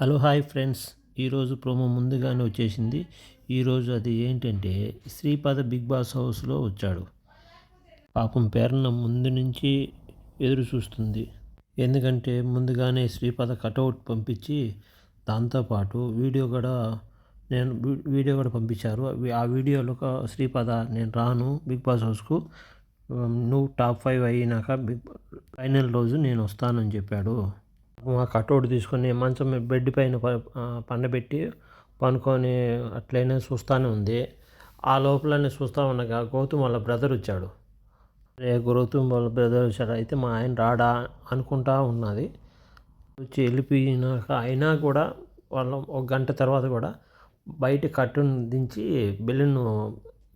Hello hi friends. ఈరోజు promo ముందుగానే వచ్చేసింది. ఈరోజు అది ఏంటంటే శ్రీపాద బిగ్ బాస్ హౌస్లో వచ్చాడు. పాపం పేరున ముందు నుంచి ఎదురు చూస్తుంది. ఎందుకంటే ముందుగానే శ్రీపాద కటౌట్ పంపించి దాంతోపాటు వీడియో కూడా నేను వీడియో కూడా పంపించారు. ఆ వీడియోలో శ్రీపాద నేను రాను బిగ్ బాస్ హౌస్కు. నువ్వు టాప్ ఫైవ్ అయినాక బిగ్ ఫైనల్ రోజు నేను వస్తానని చెప్పాడు. మా కటౌట్ తీసుకొని మంచం బెడ్ పైన పండబెట్టి పనుకొని అట్లయినా చూస్తూనే ఉంది. ఆ లోపలనే చూస్తూ ఉండగా గౌతమ్ వాళ్ళ బ్రదర్ వచ్చాడు. రే గౌతమ్ వాళ్ళ బ్రదర్ వచ్చాడు అయితే మా ఆయన రాడా అనుకుంటా ఉన్నది. వచ్చి వెళ్ళిపోయినాక అయినా కూడా వాళ్ళ ఒక గంట తర్వాత కూడా బయట కట్టును దించి బెలూన్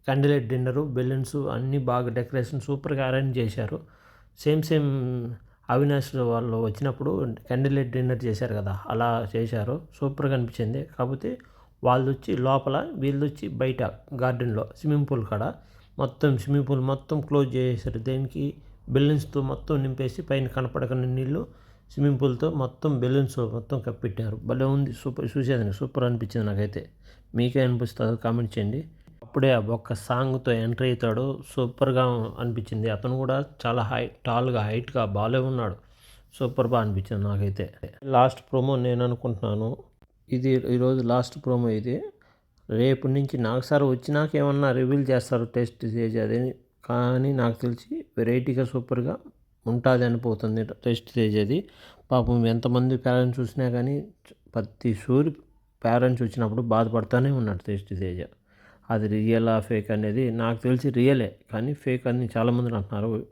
క్యాండిలేట్ డిన్నరు బెలూన్స్ అన్నీ బాగా డెకరేషన్ సూపర్గా అరేంజ్ చేశారు. సేమ్ సేమ్ అవినాష్ వాళ్ళు వచ్చినప్పుడు క్యాండిల్ డిన్నర్ చేశారు కదా అలా చేశారు. సూపర్గా అనిపించింది కాకపోతే వాళ్ళు వచ్చి లోపల వీళ్ళు వచ్చి బయట గార్డెన్లో స్విమ్మింగ్ పూల్ కాడ మొత్తం స్విమ్మింగ్ పూల్ మొత్తం క్లోజ్ చేసేసారు. దేనికి? బెలూన్స్తో మొత్తం నింపేసి పైన కనపడకుండా నీళ్ళు స్విమ్మింగ్ పూల్తో మొత్తం బెలూన్స్ మొత్తం కప్పెట్టారు. భలే ఉంది. సూపర్ చూసేదండి సూపర్ అనిపించింది నాకైతే. మీకే అనిపిస్తుందో కామెంట్ చేయండి. అప్పుడే ఒక్క సాంగ్తో ఎంటర్ అవుతాడు. సూపర్గా అనిపించింది. అతను కూడా చాలా హై టాల్గా హైట్గా బాగాలే ఉన్నాడు. సూపర్గా అనిపించింది నాకైతే. లాస్ట్ ప్రోమో నేను అనుకుంటున్నాను. ఇది ఈరోజు లాస్ట్ ప్రోమో ఇది. రేపు నుంచి నాకు సార్ వచ్చినాక ఏమన్నా రివీల్ చేస్తారు టెస్ట్ చేసి అది కానీ నాకు తెలిసి వెరైటీగా సూపర్గా ఉంటుంది అనిపోతుంది టెస్ట్ స్టేజ్ అది పాపం ఎంతమంది పేరెంట్స్ చూసినా కానీ ప్రతి సూరి పేరెంట్స్ వచ్చినప్పుడు బాధపడుతూనే ఉన్నాడు టెస్ట్ స్టేజ్ అది రియలా ఫేక్ అనేది నాకు తెలిసి రియలే. కానీ ఫేక్ అని చాలామంది అంటున్నారు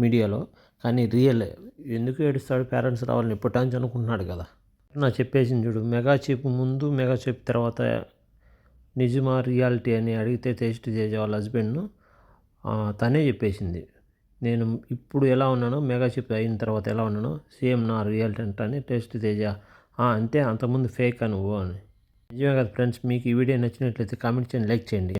మీడియాలో. కానీ రియలే. ఎందుకు ఏడుస్తాడు పేరెంట్స్ రావాలని ఎప్పటి అనుకుంటున్నాడు కదా? నా చెప్పేసింది చూడు. మెగా చెప్పు ముందు మెగా చెప్పు తర్వాత నిజమా రియాలిటీ అని అడిగితే టేస్ట్ చేసే వాళ్ళ హస్బెండ్ను తనే చెప్పేసింది. నేను ఇప్పుడు ఎలా ఉన్నానో మెగా చిప్ అయిన తర్వాత ఎలా ఉన్నానో సేమ్ నా రియాలిటీ అంటే టేస్ట్ తేజ అంతే అంతకుముందు ఫేక్ నువ్వు అని. నిజమే కదా ఫ్రెండ్స్ మీకు ఈ వీడియో నచ్చినట్లయితే కామెంట్ చేయండి లైక్ చేయండి.